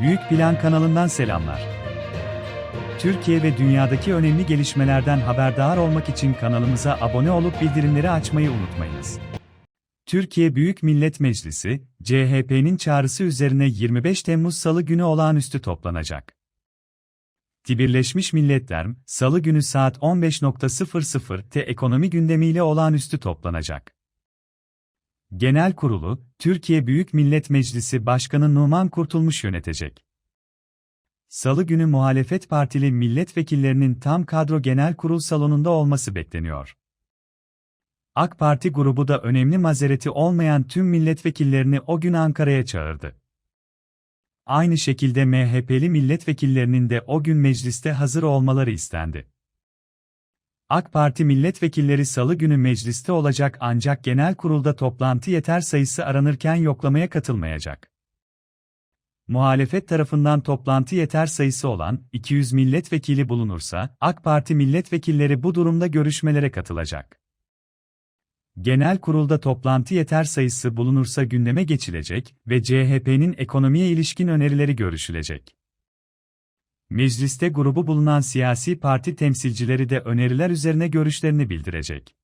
Büyük Plan kanalından selamlar. Türkiye ve dünyadaki önemli gelişmelerden haberdar olmak için kanalımıza abone olup bildirimleri açmayı unutmayınız. Türkiye Büyük Millet Meclisi, CHP'nin çağrısı üzerine 25 Temmuz Salı günü olağanüstü toplanacak. Birleşmiş Milletler, Salı günü saat 15.00'te ekonomi gündemiyle olağanüstü toplanacak. Genel Kurulu, Türkiye Büyük Millet Meclisi Başkanı Numan Kurtulmuş yönetecek. Salı günü muhalefet partili milletvekillerinin tam kadro genel kurul salonunda olması bekleniyor. AK Parti grubu da önemli mazereti olmayan tüm milletvekillerini o gün Ankara'ya çağırdı. Aynı şekilde MHP'li milletvekillerinin de o gün mecliste hazır olmaları istendi. AK Parti milletvekilleri salı günü mecliste olacak ancak genel kurulda toplantı yeter sayısı aranırken yoklamaya katılmayacak. Muhalefet tarafından toplantı yeter sayısı olan 200 milletvekili bulunursa, AK Parti milletvekilleri bu durumda görüşmelere katılacak. Genel kurulda toplantı yeter sayısı bulunursa gündeme geçilecek ve CHP'nin ekonomiye ilişkin önerileri görüşülecek. Mecliste grubu bulunan siyasi parti temsilcileri de öneriler üzerine görüşlerini bildirecek.